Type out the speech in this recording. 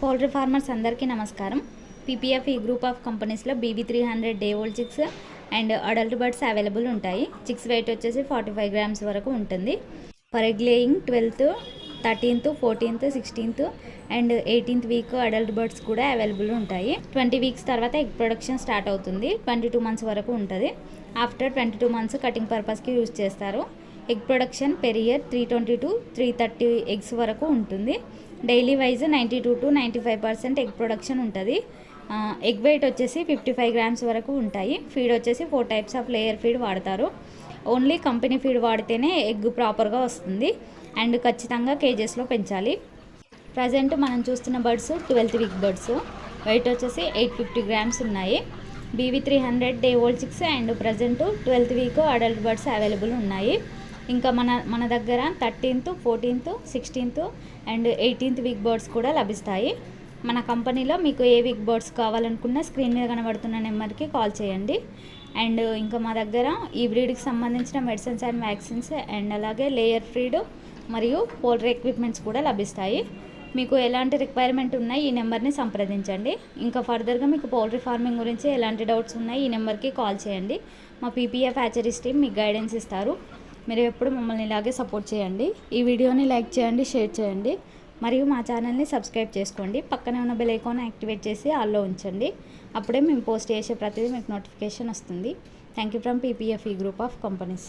Poultry farmers అందరికీ నమస్కారం. PPF ఈ గ్రూప్ ఆఫ్ కంపెనీస్లో BB three hundred day old chicks and adult birds available ఉంటాయి. చిక్స్ వెయిట్ వచ్చేసి ఫార్టీ ఫైవ్ గ్రామ్స్ వరకు ఉంటుంది. For egg laying twelfth thirteenth fourteenth sixteenth and eighteenth week adult birds కూడా available ఉంటాయి. Twenty weeks తర్వాత egg production start అవుతుంది. Twenty two months వరకు ఉంటుంది. After twenty two months cutting పర్పస్కి యూజ్ చేస్తారు. Egg production per year three twenty to three thirty eggs వరకు ఉంటుంది. Daily wise ninety two to ninety five percent egg production ఉంటుంది. Egg weight వచ్చేసి fifty five grams వరకు ఉంటాయి. Feed వచ్చేసి four types of layer feed వాడతారు. Only company feed వాడితేనే egg ప్రాపర్గా వస్తుంది. అండ్ ఖచ్చితంగా కేజెస్లో పెంచాలి. ప్రజెంట్ మనం చూస్తున్న birds twelfth week birds. Weight వచ్చేసి ఎయిట్ ఫిఫ్టీ గ్రామ్స్ ఉన్నాయి. BV three hundred day old chicks and present twelfth week adult birds available ఉన్నాయి. ఇంకా మన మన దగ్గర thirteenth fourteenth sixteenth and eighteenth week birds కూడా లభిస్తాయి. మన కంపెనీలో మీకు ఏ వీక్ బర్డ్స్ కావాలనుకున్నా స్క్రీన్ మీద కనబడుతున్న నెంబర్కి కాల్ చేయండి. అండ్ ఇంకా మా దగ్గర ఈ బ్రీడ్కి సంబంధించిన మెడిసిన్స్ అండ్ వ్యాక్సిన్స్ అండ్ అలాగే లేయర్ ఫ్రీడ్ మరియు పోల్ట్రీ ఎక్విప్మెంట్స్ కూడా లభిస్తాయి. మీకు ఎలాంటి రిక్వైర్మెంట్ ఉన్నాయి ఈ నెంబర్ని సంప్రదించండి. ఇంకా ఫర్దర్గా మీకు పౌల్ట్రీ ఫార్మింగ్ గురించి ఎలాంటి డౌట్స్ ఉన్నాయి ఈ నెంబర్కి కాల్ చేయండి. మా పీపీఎఫ్ హ్యాచరీస్ టీమ్ మీకు గైడెన్స్ ఇస్తారు. మీరు ఎప్పుడు మమ్మల్ని ఇలాగే సపోర్ట్ చేయండి. ఈ వీడియోని లైక్ చేయండి షేర్ చేయండి. మరియు మా ఛానల్ని సబ్స్క్రైబ్ చేసుకోండి. పక్కనే ఉన్న బెల్ ఐకాన్ యాక్టివేట్ చేసి ఆల్లో ఉంచండి. అప్పుడే మేము పోస్ట్ చేసే ప్రతిదీ మీకు నోటిఫికేషన్ వస్తుంది. థ్యాంక్ యూ ఫ్రమ్ పీపీఎఫ్ ఈ గ్రూప్ ఆఫ్ కంపెనీస్